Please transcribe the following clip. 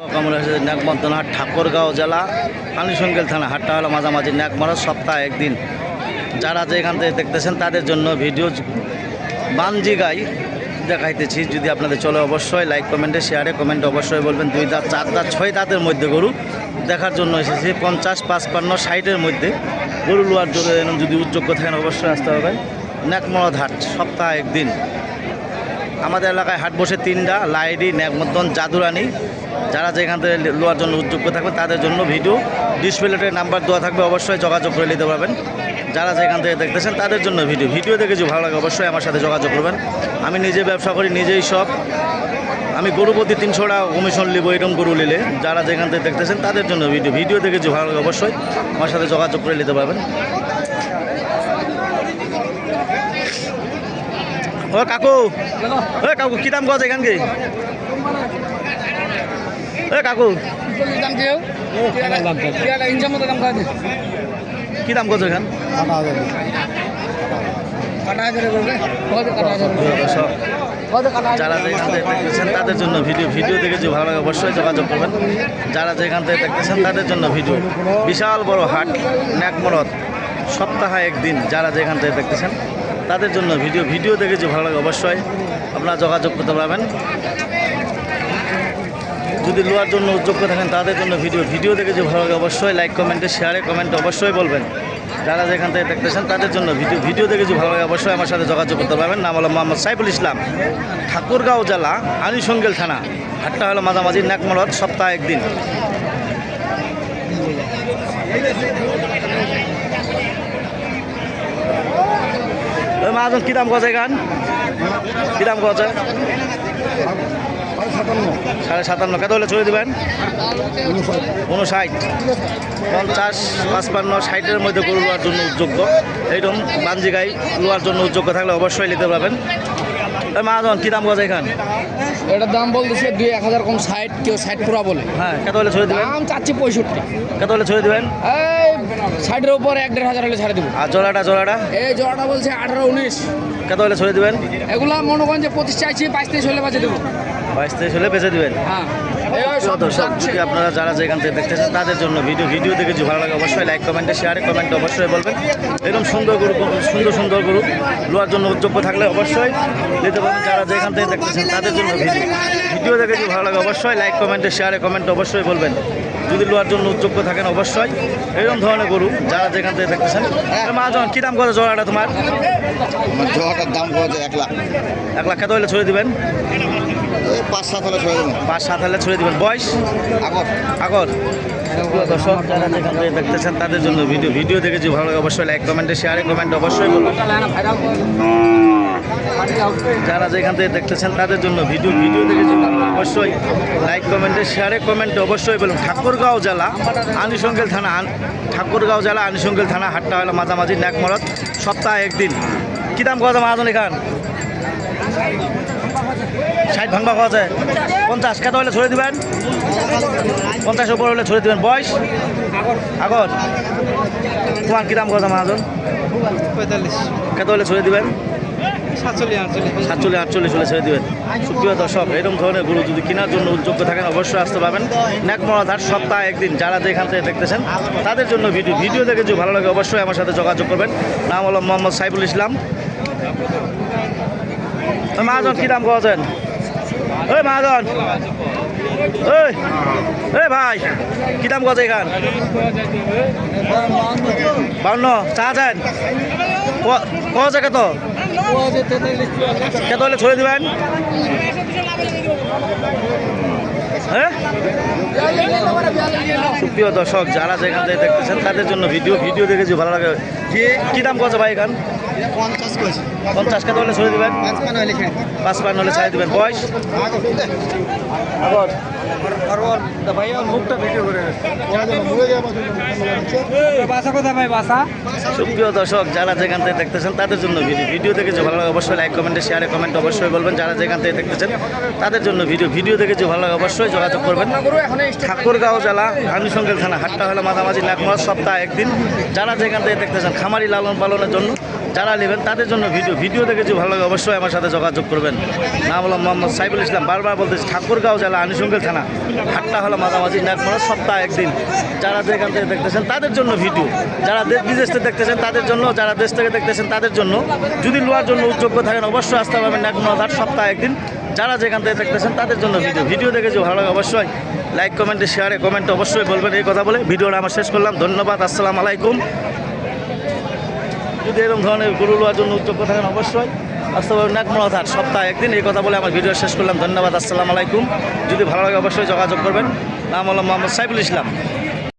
হাট ঠাকুরগাঁও জেলা আনিসঙ্গেল থানা, হাটটা হলো মাঝামাঝি নাকমারা সপ্তাহে একদিন। যারা যে এখান থেকে দেখতেছেন, তাদের জন্য ভিডিও বানজি গাই দেখাইতেছি। যদি আপনাদের চলে, অবশ্যই লাইক কমেন্টে শেয়ারে কমেন্টে অবশ্যই বলবেন। দুই দাঁত, চার দাঁত, ছয় দাঁতের মধ্যে গরু দেখার জন্য এসেছি। পঞ্চাশ, পাঁচপান্ন, ষাটের মধ্যে গরু লোয়ার জন্য যদি উদ্যোগ্য থাকেন, অবশ্যই আসতে হবে। নাকমরদ হাট, সপ্তাহে একদিন। আমাদের এলাকায় হাট বসে তিনটা, লাইডি ন্যাকমদ্দন জাদুরানি যারা যেখান থেকে লোয়ার জন্য উদ্যোগ্য থাকবে, তাদের জন্য ভিডিও ডিসপ্লেটের নাম্বার দেওয়া থাকবে, অবশ্যই যোগাযোগ করে নিতে পারবেন। যারা যেখান থেকে দেখতেছেন, তাদের জন্য ভিডিও। ভিডিও দেখে যদি ভালো লাগে, অবশ্যই আমার সাথে যোগাযোগ করবেন। আমি নিজে ব্যবসা করি, নিজেই সব। আমি গরু প্রতি তিনশো টাকা কমিশন নিব, এরকম গরু নিলে। যারা যেখান থেকে দেখতেছেন, তাদের জন্য ভিডিও। ভিডিও দেখে যদি ভালো লাগে, অবশ্যই আমার সাথে যোগাযোগ করে নিতে পারবেন। ও কাকু ও কাকু, কি দাম কত এখানকে? এ, কাকু। কি দাম কত এখান? যারা যেখান থেকে দেখতেছেন তাদের জন্য ভিডিও ভিডিও দেখে যদি ভালো লাগে অবশ্যই যোগাযোগ করবেন। যারা যেখান থেকে দেখতেছেন তাদের জন্য ভিডিও। বিশাল বড় হাট ন্যাকমরদ সপ্তাহে একদিন যারা যেখান থেকে দেখতেছেন তাদের জন্য ভিডিও। ভিডিও দেখে যদি ভালো লাগে অবশ্যই আপনারা যোগাযোগ করতে পারবেন। যদি লোয়ার জন্য উদ্যোগ্য থাকেন, তাদের জন্য ভিডিও। ভিডিও দেখে যদি ভালো লাগে, অবশ্যই লাইক কমেন্টে শেয়ারে কমেন্টে অবশ্যই বলবেন। যারা যেখান থেকে দেখতেছেন তাদের জন্য ভিডিও। ভিডিও দেখে যদি ভালো লাগে, অবশ্যই আমার সাথে যোগাযোগ করতে পারবেন। নাম হলো মোহাম্মদ সাইফুল ইসলাম। ঠাকুরগাঁও জেলা, আনিসঙ্গেল থানা। হাটটা হলো মাঝামাঝি নাকমরদ সপ্তাহে একদিন। মাহাজন কী দাম কছে গান? কী দাম কছে সাড়ে সাতান্ন। কত হলে ছড়িয়ে দেবেন? উনষাট। পঞ্চাশ পাঁচপান্ন ষাটের মধ্যে গরু লোয়ার জন্য উদ্যোগ্য এইরকম বাঞ্জি গাই লোয়ার জন্য উদ্যোগ্য থাকলে অবশ্যই নিতে পারবেন। এই মাহাজন কী দাম কছে এখান? এটার দাম বলতেছে দুই এক হাজার কম ষাট কেউ ষাট পুরা বলে। হ্যাঁ কত হলে ছড়িয়ে দেবেন? দাম চাচ্ছি পঁয়ষট্টি। কত হলে ছড়িয়ে দেবেন? এই ষাটের উপর এক দেড় হাজার হলে ছাড়ে দেবো। আর জোড়াটা জোড়াটা? এই জোড়াটা বলছে আঠারো উনিশ। কত হলে ছড়িয়ে দেবেন? এগুলা মনে করেন যে পঁচিশ চাইছি বাইশ তেইশ হলে বাঁচে দেবো। বাইশ তেইশ হলে বেঁচে দেবেন। হ্যাঁ। সব দর্শক আপনারা যারা যেখান থেকে দেখতেছেন তাদের জন্য ভিডিও ভিডিও দেখে যদি ভালো লাগে অবশ্যই লাইক কমেন্টে শেয়ারে কমেন্টে অবশ্যই বলবেন। এরকম সুন্দর গরু সুন্দর সুন্দর গরু লোয়ার জন্য উদ্যোগ্য থাকলে অবশ্যই দিতে পারবেন যারা যেখান থেকে দেখতেছেন তাদের জন্য ভিডিও। ভিডিও দেখে যদি ভালো লাগে অবশ্যই লাইক কমেন্টে শেয়ারে কমেন্টে অবশ্যই বলবেন। যদি লোয়ার জন্য উদ্যোগ্য থাকেন অবশ্যই। এরকম ধরনের গরু যারা যেখান থেকে দেখতেছেন মাজন কী দাম করে জোড়াটা তোমার? জোয়াটার দাম কত এক লাখ। এক লাখ কত হলে ছড়ে দেবেন? পাঁচ সাত হলে ছয় দেবেন পাঁচ সাত হলে ছড়ে দেবেন। বয়স? আগর। আগর। দর্শক যারা যেখান থেকে দেখতেছেন তাদের জন্য ভিডিও ভিডিও দেখে যদি ভালো লাগে অবশ্যই লাইক কমেন্টে শেয়ারে কমেন্ট অবশ্যই বলুন। যারা যেখান থেকে দেখতেছেন তাদের জন্য ভিডিও ভিডিও দেখে যদি অবশ্যই লাইক কমেন্টে শেয়ারে কমেন্টে অবশ্যই বলুন ঠাকুরগাঁও জেলা আনিসঙ্গেল থানা ঠাকুরগাঁও জেলা আনিসঙ্গেল থানা হাটটা হলো মাঝামাঝি ন্যাকমরদ সপ্তাহে একদিন। কী দাম কথা মাহাজন এখান? ষাট ভাঙবা খাওয়া যায়। পঞ্চাশ কত হলে ছড়ে দেবেন? পঞ্চাশ উপর হলে ছড়ে দিবেন। বয়স? আগর? তোমার কী দাম কথা মাহাজন? পঁয়তাল্লিশ। কত হলে ছড়ে দিবেন? সাতচল্লিশ, আটচল্লিশ। হলে ছেড়ে দেবেন। সুপ্রিয় দর্শক, এরকম ধরনের গরু যদি কেনার জন্য উদ্যোগ্য থাকেন, অবশ্যই আসতে পারবেন। ন্যাকমরাধার সপ্তাহে একদিন যারা যেখান থেকে দেখতেছেন, তাদের জন্য ভিডিও ভিডিও দেখে যদি ভালো লাগে, অবশ্যই আমার সাথে যোগাযোগ করবেন। নাম হলো মোহাম্মদ সাইফুল ইসলাম। ওই মহাজন, কী দাম কছেন ওই মহাজন। ওই এই ভাই, কী দাম কছে এখান? বাউন্ন চা আছেন কছে কত? কত হলে ছড়ে দিবেন? হ্যাঁ? সুপ্রিয় দর্শক, যারা যেখান থেকে দেখতেছেন, তাদের জন্য ভিডিও ভিডিও দেখে যে ভালো লাগে, কি কি দাম কত ভাই এখান? পঞ্চাশ কত হলে ছড়ে দিবেন? পাঁচ পান হলে ছেড়ে পাঁচ পান হলে ছাড়ে দিবেন। বয়স? সুপ্রিয় দর্শক, যারা যেখান থেকে দেখতেছেন, তাদের জন্য ভিডিও ভিডিও দেখে যে ভালো লাগে অবশ্যই লাইক কমেন্টে শেয়ারে কমেন্ট অবশ্যই বলবেন। যারা যেখান থেকে দেখতেছেন, তাদের জন্য ভিডিও ভিডিও দেখে যে ভালো লাগে অবশ্যই যোগাযোগ করবেন। ঠাকুরগাঁও জেলা আনুষঙ্গিক থানা হাটটা হলো মাঝামাঝি নাকমাস সপ্তাহে একদিন। যারা যেখান থেকে দেখতেছেন, খামারি লালন পালনের জন্য যারা নেবেন তাদের জন্য ভিডিও। ভিডিও দেখে যদি ভালো লাগে, অবশ্যই আমার সাথে যোগাযোগ করবেন। নাম হলো মোহাম্মদ সাইফুল ইসলাম। বারবার বলতেছি, ঠাকুরগাঁও জেলা আনিসঙ্গেল থানা, হাটটা হলো মাঝামাঝি নাকমরা সপ্তাহে একদিন। যারা যেখান থেকে দেখতেছেন, তাদের জন্য ভিডিও। যারা দেশ বিদেশ থেকে দেখতেছেন, তাদের জন্য, যারা দেশ থেকে দেখতেছেন, তাদের জন্য। যদি লোয়ার জন্য উদ্যোগ্য থাকেন, অবশ্যই আসতে পারবেন নাকমরা হাট, সপ্তাহে একদিন। যারা যেখান থেকে দেখতেছেন, তাদের জন্য ভিডিও। ভিডিও দেখে যদি ভালো লাগে, অবশ্যই লাইক কমেন্টে শেয়ারে কমেন্টে অবশ্যই বলবেন এই কথা বলে। ভিডিওটা আমার শেষ করলাম। ধন্যবাদ, আসসালামু আলাইকুম। যদি এরকম ধরনের গরু লোয়ার জন্য উদ্যোগ থাকেন, অবশ্যই। হাট সপ্তাহে একদিন এই কথা বলে আমার ভিডিও শেষ করলাম। ধন্যবাদ, আসসালামু আলাইকুম। যদি ভালো লাগে, অবশ্যই যোগাযোগ করবেন। নাম হলো মোহাম্মদ সাইফুল ইসলাম।